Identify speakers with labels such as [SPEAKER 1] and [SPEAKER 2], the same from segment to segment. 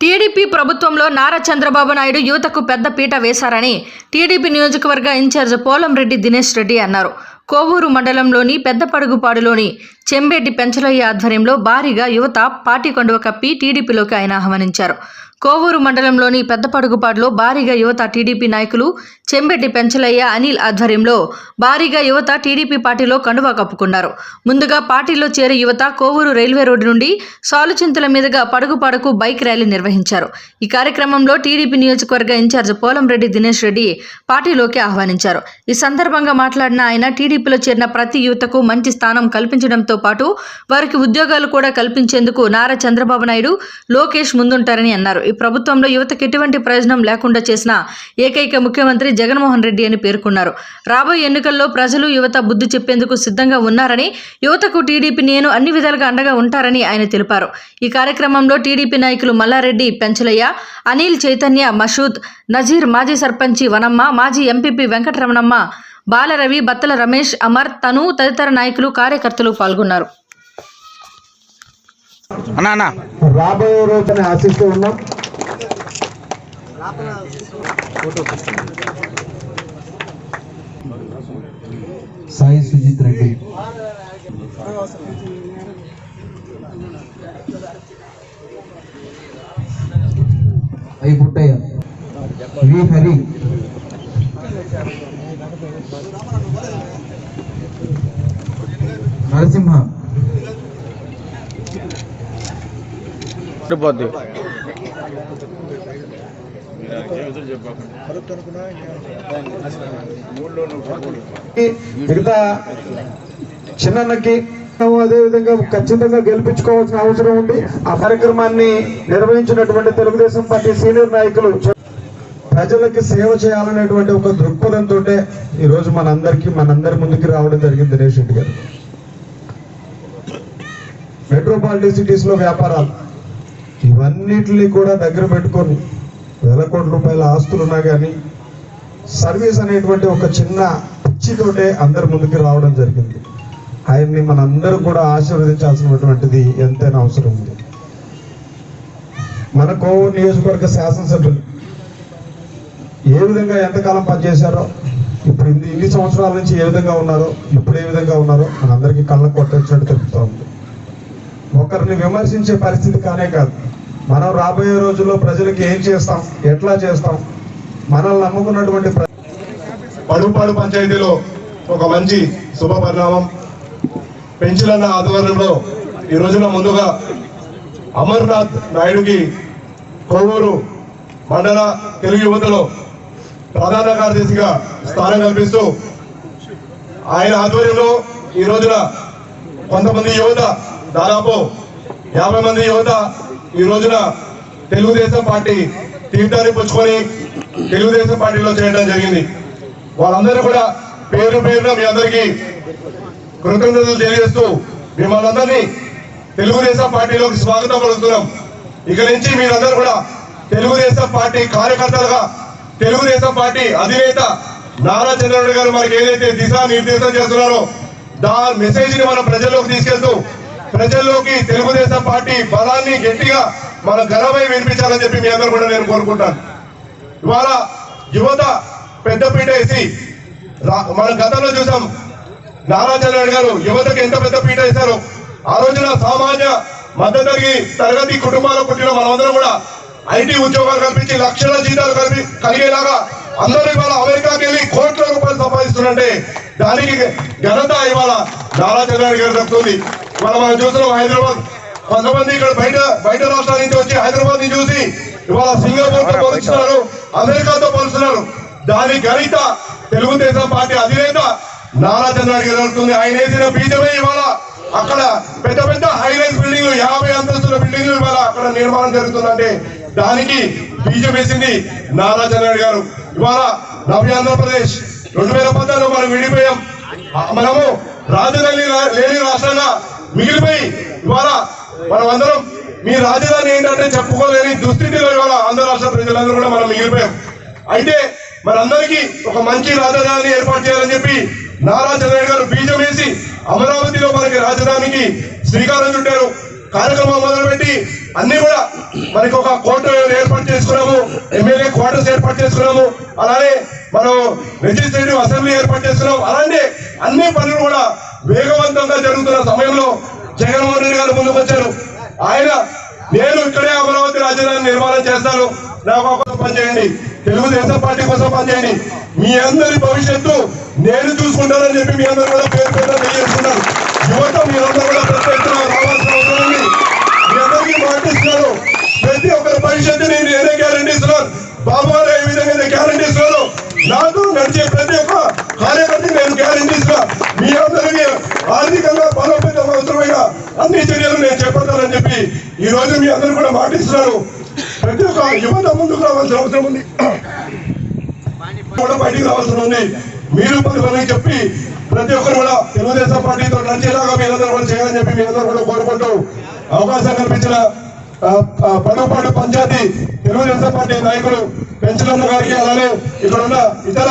[SPEAKER 1] TDP ప్రభుత్వంలో నారా చంద్రబాబు నాయుడు యువతకు పెద్ద పీట వేశారని టీడీపీ నియోజకవర్గ ఇన్ఛార్జ్ పోలంరెడ్డి దినేష్ రెడ్డి అన్నారు. కోవూరు మండలంలోని పెద్దపడుగుపాడులోని చెంబేటి పెంచలయ్య ఆధ్వర్యంలో భారీగా యువత పార్టీ కండువ కప్పి టీడీపీలోకి ఆయన ఆహ్వానించారు. కోవూరు మండలంలోని పెద్దపడుగుపాడులో భారీగా యువత టీడీపీ నాయకులు చెంబెట్టి పెంచలయ్య అనిల్ ఆధ్వర్యంలో భారీగా యువత టీడీపీ పార్టీలో కండువా కప్పుకున్నారు. ముందుగా పార్టీలో చేరే యువత కోవూరు రైల్వే రోడ్డు నుండి సాలుచింతల మీదుగా పడుగుపాడుకు బైక్ ర్యాలీ నిర్వహించారు. ఈ కార్యక్రమంలో టీడీపీ నియోజకవర్గ ఇన్ఛార్జ్ పోలంరెడ్డి దినేష్ రెడ్డి పార్టీలోకి ఆహ్వానించారు. ఈ సందర్భంగా మాట్లాడిన ఆయన టీడీపీలో చేరిన ప్రతి యువతకు మంచి స్థానం కల్పించడంతో పాటు వారికి ఉద్యోగాలు కూడా కల్పించేందుకు నారా చంద్రబాబు నాయుడు లోకేష్ ముందుంటారని అన్నారు. ప్రభుత్వంలో యువతకు ఎటువంటి ప్రయోజనం లేకుండా చేసిన ఏకైక ముఖ్యమంత్రి జగన్మోహన్ రెడ్డి అని పేర్కొన్నారు. రాబోయే ఎన్నికల్లో ప్రజలు యువత బుద్ధి చెప్పేందుకు సిద్ధంగా ఉన్నారని యువతకు టీడీపీ నేను అన్ని విధాలుగా అండగా ఉంటారని ఆయన తెలిపారు. ఈ కార్యక్రమంలో టీడీపీ నాయకులు మల్లారెడ్డి పెంచలయ్య అనిల్ చైతన్య మషూద్ నజీర్ మాజీ సర్పంచి వనమ్మ మాజీ ఎంపీపీ వెంకటరమణమ్మ బాలరవి బత్తల రమేష్ అమర్ తను తదితర నాయకులు కార్యకర్తలు పాల్గొన్నారు.
[SPEAKER 2] అన్నా అన్నా.
[SPEAKER 3] రాబోయే రోజుని ఆశిస్తూ ఉన్నాం. సాయి సుజిత్ రెడ్డి ఐ పుట్టయ్య వి హరి నరసింహ
[SPEAKER 2] పోద్ది
[SPEAKER 3] మిగతా చిన్నకి అదేవిధంగా ఖచ్చితంగా గెలిపించుకోవాల్సిన అవసరం ఉంది. ఆ కార్యక్రమాన్ని నిర్వహించినటువంటి తెలుగుదేశం పార్టీ సీనియర్ నాయకులు ప్రజలకి సేవ చేయాలనేటువంటి ఒక దృక్పథంతో ఈరోజు రోజు మనందరికీ మనందరి ముందుకి రావడం జరిగింది దినేష్ రెడ్డి గారు. మెట్రోపాలిటీ సిటీస్లో వ్యాపారాలు ఇవన్నిటిని కూడా దగ్గర పెట్టుకొని వేల కోట్ల రూపాయల ఆస్తులు ఉన్నా కానీ సర్వీస్ అనేటువంటి ఒక చిన్న పిచ్చితోటే అందరి ముందుకు రావడం జరిగింది. ఆయన్ని మనందరం కూడా ఆశీర్వదించాల్సినటువంటిది ఎంతైనా అవసరం ఉంది. మన కోవూరు నియోజకవర్గ శాసనసభ్యులు ఏ విధంగా ఎంతకాలం పనిచేశారో ఇప్పుడు ఇన్ని ఇన్ని సంవత్సరాల నుంచి ఏ విధంగా ఉన్నారో ఇప్పుడు ఏ విధంగా ఉన్నారో మనందరికీ కళ్ళకు కొట్టినట్టు తెలుపుతూ ఉంది. ఒకరిని విమర్శించే పరిస్థితి కానే కాదు. మనం రాబోయే రోజుల్లో ప్రజలకు ఏం చేస్తాం? ఎట్లా చేస్తాం? మనల్ని నమ్ముకున్నటువంటి
[SPEAKER 4] పడుపాడు పంచాయతీలో ఒక మంచి శుభ పరిణామం. పెంచులన్న ఆధ్వర్యంలో ఈ రోజున ముందుగా అమర్నాథ్ నాయుడుకి కొవ్వూరు మండల తెలుగు యువతలో ప్రధాన కార్యదర్శిగా స్థానం కల్పిస్తూ ఆయన ఆధ్వర్యంలో ఈ రోజున కొంతమంది యువత దాదాపు యాభై మంది యువత ఈ రోజున తెలుగుదేశం పార్టీ తీర్థాన్ని పుచ్చుకొని తెలుగుదేశం పార్టీలో చేయడం జరిగింది. వాళ్ళందరూ కూడా పేరు పేరున మీ అందరికీ కృతజ్ఞతలు తెలియజేస్తూ మిమ్మల్ని అందరినీ తెలుగుదేశం పార్టీలోకి స్వాగతం పలుకుతున్నాం. ఇక నుంచి మీరందరూ కూడా తెలుగుదేశం పార్టీ కార్యకర్తలుగా తెలుగుదేశం పార్టీ అధినేత నారా చంద్రబాబు గారు మనకి ఏదైతే దిశా నిర్దేశం చేస్తున్నారో దా మెసేజ్ని మనం ప్రజల్లోకి తీసుకెళ్తూ ప్రజల్లోకి తెలుగుదేశం పార్టీ బలాన్ని గట్టిగా మన ఘనమై వినిపించాలని చెప్పి మీ అందరూ కూడా నేను కోరుకుంటాను. ఇవాళ యువత పెద్దపీట వేసి మనం మన గతంలో చూసాం నారా చంద్రబాబు గారు యువతకు ఎంత పెద్ద పీట వేశారు ఆ రోజున సామాన్య మధ్యతరగతి తరగతి కుటుంబాల్లో పుట్టిన మనమందరం కూడా ఐటీ ఉద్యోగాలు కల్పించి లక్షల జీతాలు కలిపి కలిగేలాగా అందరూ ఇవాళ అమెరికాకి వెళ్ళి కోట్ల రూపాయలు సంపాదిస్తున్నారంటే దానికి ఘనత ఇవాళ నారా చంద్రబాబు గారు దక్కుతుంది ఇవాళ మనం చూస్తున్నాం హైదరాబాద్. కొంతమంది ఇక్కడ బయట బయట రాష్ట్రాల నుంచి వచ్చి హైదరాబాద్ని చూసి ఇవాళ సింగపూర్తో పోలుస్తున్నారు అమెరికాతో పోలుస్తున్నారు దాని గణిత తెలుగుదేశం పార్టీ అధినేత నారా చంద్రబాబు గారు జరుగుతుంది ఆయన వేసిన బీజమే ఇవాళ అక్కడ పెద్ద పెద్ద హైరైజ్ బిల్డింగ్లు యాభై అంతస్తుల బిల్డింగ్లు ఇవాళ అక్కడ నిర్మాణం జరుగుతుందంటే దానికి బీజం వేసింది నారా చంద్రబాబు గారు. ఇవాళ నవ్య ఆంధ్రప్రదేశ్ రెండు వేల పద్నాలుగులో మనం విడిపోయాం. మనము రాజధాని లేని రాష్ట్రంగా మిగిలిపోయి ఇవాళ మనమందరం మీ రాజధాని ఏంటంటే చెప్పుకోలేని దుస్థితిలో ఇవాళ ఆంధ్ర రాష్ట్ర ప్రజలందరూ కూడా మనం మిగిలిపోయాం. అయితే మనందరికీ ఒక మంచి రాజధాని ఏర్పాటు చేయాలని చెప్పి నారా చంద్రబాబు గారు బీజం వేసి అమరావతిలో మనకి రాజధానికి శ్రీకారం చుట్టారు. కార్యక్రమం మొదలుపెట్టి అన్ని కూడా మనకి ఒక కోర్టు ఏర్పాటు చేసుకున్నాము. ఎమ్మెల్యే క్వార్టర్స్ ఏర్పాటు చేసుకున్నాము. అలానే మనం లెజిస్లేటివ్ అసెంబ్లీ ఏర్పాటు చేసుకున్నాం అలాంటి అన్ని పనులు కూడా వేగవంతంగా జరుగుతున్న సమయంలో జగన్మోహన్ రెడ్డి గారు ముందుకు వచ్చారు ఆయన నేను ఇక్కడే అమరావతి రాజధాని నిర్మాణం చేస్తాను. నా కోసం పనిచేయండి తెలుగుదేశం పార్టీ కోసం పనిచేయండి మీ అందరి భవిష్యత్తు నేను చూసుకుంటానని చెప్పి మీ అందరూ కూడా పేరు పేరు తెలియజేస్తున్నాను యువత మీరందరూ కూడా ప్రత్యేకంగా రావాల్సిన అవసరం ఉంది. మీ అందరికీ మాటిస్తున్నాను ప్రతి ఒక్కరి భవిష్యత్తు నేను నేనే గ్యారంటీ ఇస్తున్నాను బాబు గారు ఏ విధంగా గ్యారంటీ ఇస్తున్నాను నాకు నడిచే ప్రతి ఒక్క కార్యకర్త నేను గ్యారంటీ అధికంగా బలోపేతం అవసరమైన అన్ని చర్యలు నేను చేపడతానని చెప్పి ఈ రోజు మీ అందరూ కూడా మాటిస్తున్నాను ప్రతి ఒక్క యువత ముందుకు రావాల్సిన అవసరం ఉంది. కూడా బయటికి రావాల్సిన ఉంది. మీరు పది చెప్పి ప్రతి ఒక్కరు కూడా తెలుగుదేశం పార్టీతో నడిచేలాగా మీరందరూ కూడా చేయాలని చెప్పి మీరందరూ కూడా కోరుకుంటూ అవకాశం కల్పించిన పడవపాటు పంచాయతీ తెలుగుదేశం పార్టీ నాయకులు పెంచలన్న గారికి అలానే ఇక్కడ ఉన్న ఇతర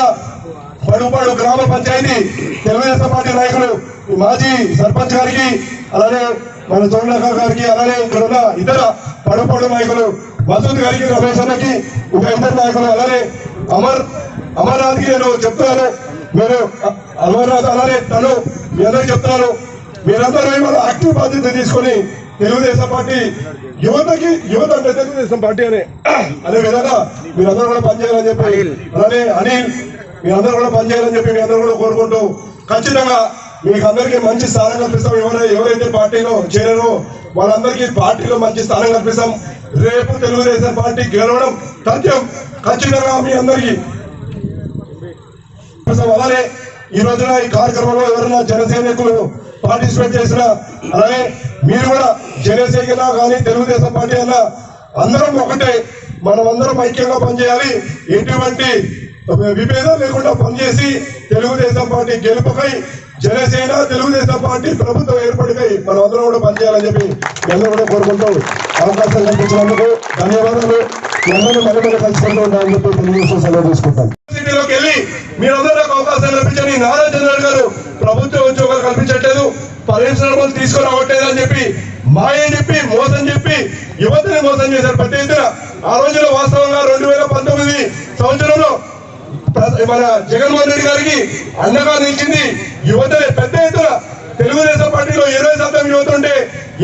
[SPEAKER 4] పడుపాడు గ్రామ పంచాయతీ తెలుగుదేశం పార్టీ నాయకులు మాజీ సర్పంచ్ గారికి అలానే మన చోళక గారికి అలానే ఇక్కడ ఉన్న ఇతర పడుపాడు నాయకులు మసూద్ గారికి రమేష్ అన్నకి ఇంకా ఇతర నాయకులు అలానే అమర్ అమర్నాథ్కి నేను చెప్తున్నాను. మీరు అమర్నాథ్ అలానే తను మీ అందరికి చెప్తున్నాను. మీరందరూ ఇవాళ యాక్టివ్ బాధ్యత తీసుకొని తెలుగుదేశం పార్టీ యువతకి యువత అంటే తెలుగుదేశం పార్టీ అనే అనే విధంగా మీరందరూ కూడా పనిచేయాలని చెప్పి అలానే అనిల్ మీ అందరూ కూడా పనిచేయాలని చెప్పి మీ అందరూ కూడా కోరుకుంటూ ఖచ్చితంగా మీకు అందరికీ మంచి స్థానం కల్పిస్తాం. ఎవరైనా ఎవరైతే పార్టీలో చేరారో వాళ్ళందరికీ పార్టీలో మంచి స్థానం కల్పిస్తాం. రేపు తెలుగుదేశం పార్టీ గెలవడం సత్యం ఖచ్చితంగా మీ అందరికీ. అలానే ఈ రోజున ఈ కార్యక్రమంలో ఎవరైనా జనసైనికులు పార్టిసిపేట్ చేసిన అలాగే మీరు కూడా జనసేన కానీ తెలుగుదేశం పార్టీ అయినా అందరం ఒకటే మనం అందరం ఐక్యంగా పనిచేయాలి. ఎటువంటి విభేదం లేకుండా పనిచేసి తెలుగుదేశం పార్టీ గెలుపుకై జనసేన తెలుగుదేశం పార్టీ ప్రభుత్వం ఏర్పడికై మనం అందరం కూడా పనిచేయాలని చెప్పి మీ అందరూ కూడా కోరుకుంటూ అవకాశం కల్పించినందుకు ధన్యవాదాలు. మీ అందరూ మరి మరి కలుసుకుంటూ ఉంటామని చెప్పి తెలుగుదేశం సెలవు తీసుకుంటాను వెళ్ళి మీరందరూ నాకు అవకాశం కల్పించండి. నారా చంద్రబాబు గారు ప్రభుత్వ ఉద్యోగాలు కల్పించట్లేదు. పరిశ్రమలు తీసుకురావట్లేదు అని చెప్పి మాయ చెప్పి మోసం చెప్పి యువతని మోసం చేశారు. పెద్ద ఎత్తున ఆ రోజులో వాస్తవంగా రెండు వేల పంతొమ్మిది సంవత్సరంలో మన జగన్మోహన్ రెడ్డి గారికి అండగా నిలిచింది యువత పెద్ద ఎత్తున తెలుగుదేశం పార్టీలో ఇరవై శాతం యువత ఉంటే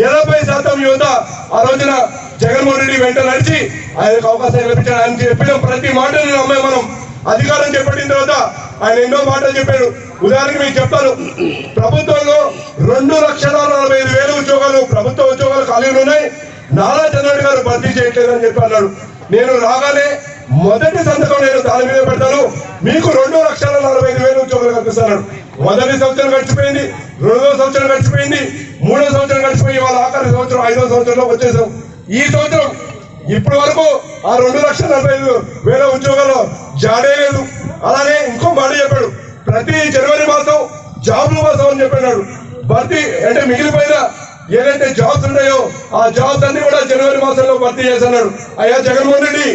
[SPEAKER 4] ఎనభై శాతం యువత ఆ రోజున జగన్మోహన్ రెడ్డి వెంట నడిచి ఆయనకు అవకాశం కల్పించాడు ఆయన చెప్పిన ప్రతి మాటను నమ్మే మనం అధికారం చేపట్టిన తర్వాత ఆయన ఎన్నో మాటలు చెప్పాడు ఉదాహరణకి మీకు చెప్తాను. ప్రభుత్వంలో రెండు లక్షల నలభై ఐదు వేల ఉద్యోగాలు ప్రభుత్వ ఉద్యోగాలు ఖాళీలు ఉన్నాయి. నారా చంద్రబాబు గారు భర్తీ చేయట్లేదని చెప్పి అన్నాడు. నేను రాగానే మొదటి సంతకం నేను దాని మీద పెడతాను. మీకు రెండు లక్షల నలభై ఐదు వేలు ఉద్యోగాలు కల్పిస్తాను. మొదటి సంవత్సరం గడిచిపోయింది రెండో సంవత్సరం గడిచిపోయింది మూడో సంవత్సరం గడిచిపోయి వాళ్ళ ఆఖరి సంవత్సరం ఐదో సంవత్సరంలో వచ్చేసాం. ఈ సంవత్సరం ఇప్పటి వరకు ఆ రెండు లక్షల నలభై ఐదు వేల ఉద్యోగాలు జాడే లేదు. అలానే ఇంకో మాట చెప్పాడు. ప్రతి జనవరి మాసం జాబులు మాసం అని చెప్పినాడు భర్తీ అంటే మిగిలిపోయిన ఏదైతే జాబ్స్ ఉన్నాయో ఆ జాబ్స్ అన్ని కూడా జనవరి మాసంలో భర్తీ చేస్తున్నారు. అయ్యా జగన్మోహన్ రెడ్డి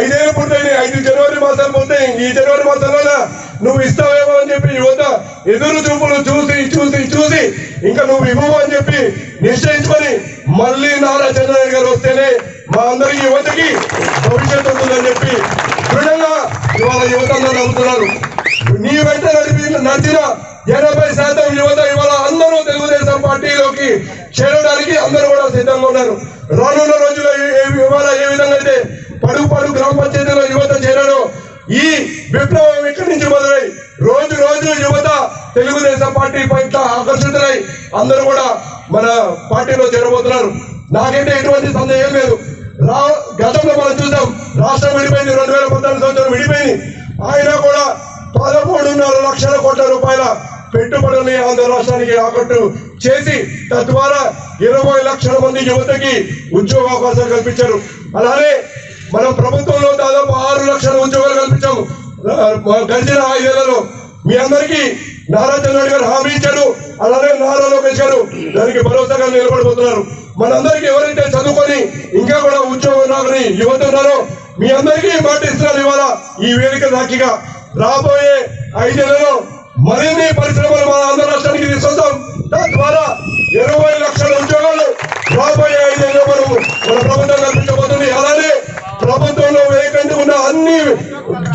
[SPEAKER 4] ఐదేళ్ళు పూర్తయినాయి. ఐదు జనవరి మాసాలు పూర్తయి ఈ జనవరి మాసంలో నువ్వు ఇస్తావేమో అని చెప్పి యువత ఎదురు చూపులు చూసి చూసి చూసి ఇంకా నువ్వు ఇవ్వవు అని చెప్పి నిశ్చయించుకొని మళ్ళీ నారా చంద్రబాబు గారు వస్తేనే మా అందరి యువతకి భవిష్యత్తు ఉంటుందని చెప్పి దృఢంగా ఇవాళ యువత అందరూ నమ్ముతున్నారు. నీ వెంట నడిపి నడిచిన ఎనభై శాతం యువత ఇవాళ అందరూ తెలుగుదేశం పార్టీలోకి చేరడానికి అందరూ కూడా సిద్ధంగా ఉన్నారు. రానున్న రోజుల్లో వివరాలు ఏ- ఇవాళ ఏ విధంగా అయితే పడుగు పడుగు గ్రామ పంచాయతీలో యువత చేరాడో ఈ విప్లవం ఇక్కడి నుంచి మొదలై రోజు రోజు యువత తెలుగుదేశం పార్టీ పట్ల ఆకర్షితులై అందరూ కూడా మన పార్టీలో చేరబోతున్నారు. నాకైతే ఎటువంటి సందేహం లేదు. రా గతంలో మనం చూసాం రాష్ట్రం విడిపోయింది రెండు వేల పద్నాలుగు సంవత్సరం విడిపోయింది. ఆయన కూడా పదమూడున్నర లక్షల కోట్ల రూపాయల పెట్టుబడుల్ని ఆంధ్ర రాష్ట్రానికి ఆకట్టు చేసి తద్వారా ఇరవై లక్షల మంది యువతకి ఉద్యోగ అవకాశాలు కల్పించారు. అలానే మనం ప్రభుత్వంలో దాదాపు ఆరు లక్షల ఉద్యోగాలు కల్పించాము గడిచిన ఐదేళ్ళలో. మీ అందరికీ నారా చంద్రబాబు గారు హామీ ఇచ్చారు. అలానే నారా లోకేష్ గారు దానికి భరోసాగా నిలబడిపోతున్నారు మనందరికీ ఎవరైతే చదువుకొని ఇంకా కూడా ఉద్యోగం రాకని యువత ఉన్నారో మీ అందరికీ మాట ఇస్తున్నారు ఇవాళ ఈ వేదిక సాక్షిగా. రాబోయే ఐదేళ్ళలో మరిన్ని పరిశ్రమలు మన ఆంధ్ర రాష్ట్రానికి దాని తద్వారా ఇరవై లక్షల ఉద్యోగాలు రాబోయే ఐదేళ్ళ మనము మన ప్రభుత్వం కల్పించబోతుంది. అలానే ప్రభుత్వంలో వేయకండి ఉన్న అన్ని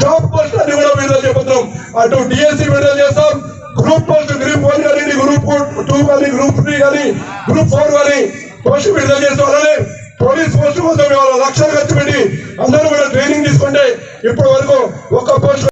[SPEAKER 4] జాబ్ పోస్ట్ అన్ని కూడా విడుదల చేయబోతున్నాం అటు డిఎస్సి విడుదల చేస్తాం. గ్రూప్ పోస్ట్ గ్రూప్ వన్ కానీ గ్రూప్ టూ కానీ గ్రూప్ త్రీ కానీ గ్రూప్ ఫోర్ కానీ పోస్ట్ విడుదల చేస్తాం. అలానే పోలీస్ పోస్ట్ కోసం లక్షలు ఖర్చు పెట్టి అందరూ కూడా ట్రైనింగ్ తీసుకుంటే ఇప్పటి వరకు ఒక్క పోస్ట్